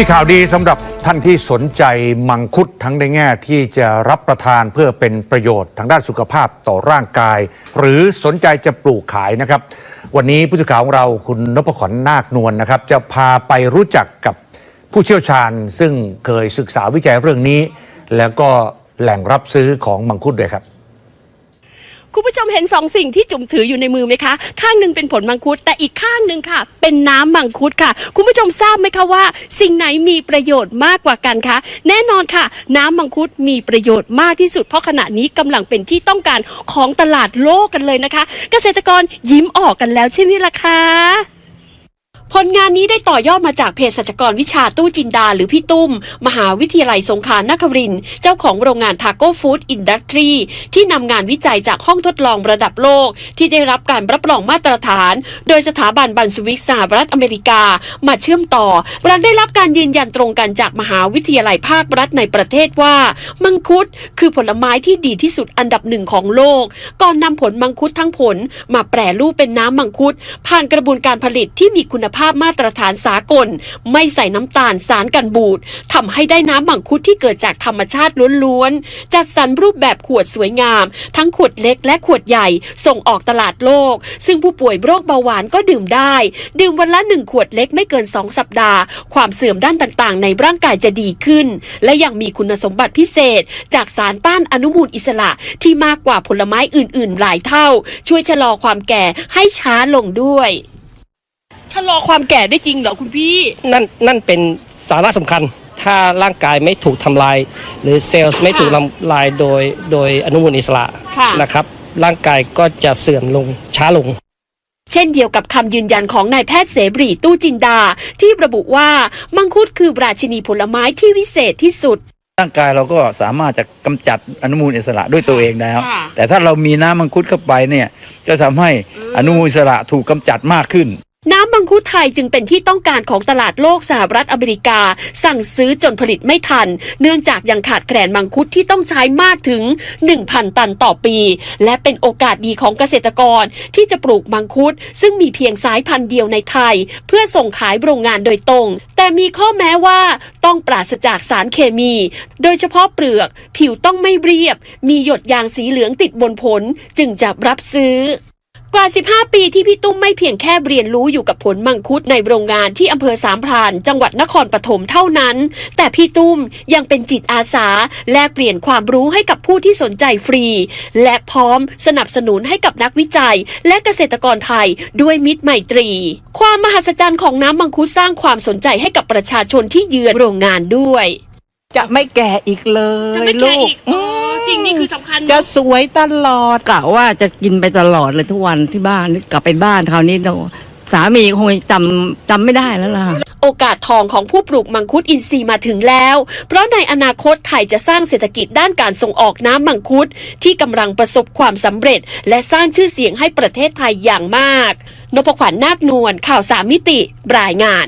มีข่าวดีสำหรับท่านที่สนใจมังคุดทั้งในแง่ที่จะรับประทานเพื่อเป็นประโยชน์ทางด้านสุขภาพต่อร่างกาย หรือสนใจจะปลูกขายนะครับ วันนี้ผู้สื่อข่าวของเราคุณนพขวัญนาคนวลนะครับ จะพาไปรู้จักกับผู้เชี่ยวชาญ ซึ่งเคยศึกษาวิจัยเรื่องนี้ แล้วก็แหล่งรับซื้อของมังคุดด้วยครับ คุณผู้ชมเห็นสองสิ่งที่จุ๋มถืออยู่ในมือไหมคะ ข้างหนึ่งเป็นผลมังคุด แต่อีกข้างหนึ่งค่ะ เป็นน้ำมังคุดค่ะ คุณผู้ชมทราบไหมคะว่า สิ่งไหนมีประโยชน์มากกว่ากันคะ แน่นอนค่ะ น้ำมังคุดมีประโยชน์มากที่สุด เพราะขณะนี้กำลังเป็นที่ต้องการของตลาดโลกกันเลยนะคะ เกษตรกรยิ้มออกกันแล้วใช่ไหมล่ะคะ ผลงานนี้ได้ต่อยอดมาจากเภสัชกรวิชาตู้จินดาหรือพี่ตุ้ม มหาวิทยาลัยสงขลานครินทร์เจ้าของโรงงานทาโก้ฟู้ดอินดัสทรีที่นำงานวิจัยจากห้องทดลองระดับโลก ที่ได้รับการรับรองมาตรฐาน โดยสถาบันบันสวิกสหรัฐอเมริกา มาเชื่อมต่อหลังได้รับการยืนยันตรงกันจากมหาวิทยาลัยภาครัฐในประเทศว่า มังคุดคือผลไม้ที่ดีที่สุดอันดับหนึ่งของโลก ก่อนนำผลมังคุดทั้งผล มาแปรรูปเป็นน้ำมังคุด ผ่านกระบวนการผลิตที่มีคุณภาพภาพมาตรฐานสากล ไม่ใส่น้ำตาลสารกันบูดทำให้ได้น้ำมังคุดที่เกิดจากธรรมชาติล้วนๆ จัดสรรรูปแบบขวดสวยงาม ทั้งขวดเล็กและขวดใหญ่ส่งออกตลาดโลก ซึ่งผู้ป่วยโรคเบาหวานก็ดื่มได้ ดื่มวันละหนึ่งขวดเล็กไม่เกิน 2 สัปดาห์ ความเสื่อมด้านต่างๆ ในร่างกายจะดีขึ้น และยังมีคุณสมบัติพิเศษ จากสารต้านอนุมูลอิสระที่มากกว่าผลไม้อื่น ๆ หลายเท่า ช่วยชะลอความแก่ให้ช้าลงด้วย ชะลอความแก่ได้จริงเหรอคุณพี่ นั่นนั่นเป็นสาระสำคัญ ถ้าร่างกายไม่ถูกทำลาย หรือเซลล์ไม่ถูกทำลายโดยโดยอนุมูลอิสระค่ะ นะครับ ร่างกายก็จะเสื่อมลงช้าลง เช่นเดียวกับคำยืนยันของนายแพทย์เสบรีตู้จินดา ที่ระบุว่ามังคุดคือราชินีผลไม้ที่วิเศษที่สุด ร่างกายเราก็สามารถจะกำจัดอนุมูลอิสระด้วยตัวเองแล้ว ค่ะ แต่ถ้าเรามีน้ำมังคุดเข้าไปเนี่ยจะทำให้อนุมูลอิสระถูกกำจัดมากขึ้น น้ำมังคุดไทยจึงเป็นที่ต้องการของตลาดโลกสหรัฐอเมริกา สั่งซื้อจนผลิตไม่ทัน เนื่องจากยังขาดแคลนมังคุดที่ต้องใช้มากถึง 1,000 ตันต่อปี และเป็นโอกาสดีของเกษตรกรที่จะปลูกมังคุด ซึ่งมีเพียงสายพันธุ์เดียวในไทย เพื่อส่งขายโรงงานโดยตรง แต่มีข้อแม้ว่าต้องปราศจากสารเคมี โดยเฉพาะเปลือก ผิวต้องไม่เรียบ มีหยดยางสีเหลืองติดบนผลจึงจะรับซื้อ กว่า 15 ปีที่พี่ตุ้มไม่เพียงแค่เรียนรู้อยู่กับผลมังคุดในโรงงานที่อำเภอสามพราน จังหวัดนครปฐมเท่านั้น แต่พี่ตุ้มยังเป็นจิตอาสา แลกเปลี่ยนความรู้ให้กับผู้ที่สนใจฟรี และพร้อมสนับสนุนให้กับนักวิจัย และเกษตรกรไทยด้วยมิตรไมตรี ความมหัศจรรย์ของน้ำมังคุดสร้างความสนใจให้กับประชาชนที่เยือนโรงงานด้วย จะไม่แก่อีกเลยลูกอืม สิ่งนี้คือสำคัญจะสวยตลอดกะว่าจะกินไปตลอดเลยทุกวันที่บ้านกลับไปบ้านคราวนี้เราสามีคงจำจำไม่ได้แล้วล่ะ โอกาสทองของผู้ปลูกมังคุดอินทรีย์มาถึงแล้ว เพราะในอนาคตไทยจะสร้างเศรษฐกิจด้านการส่งออกน้ำมังคุดที่กำลังประสบความสำเร็จ และสร้างชื่อเสียงให้ประเทศไทยอย่างมาก นพขวัญนาคนวลข่าวสามมิติ รายงาน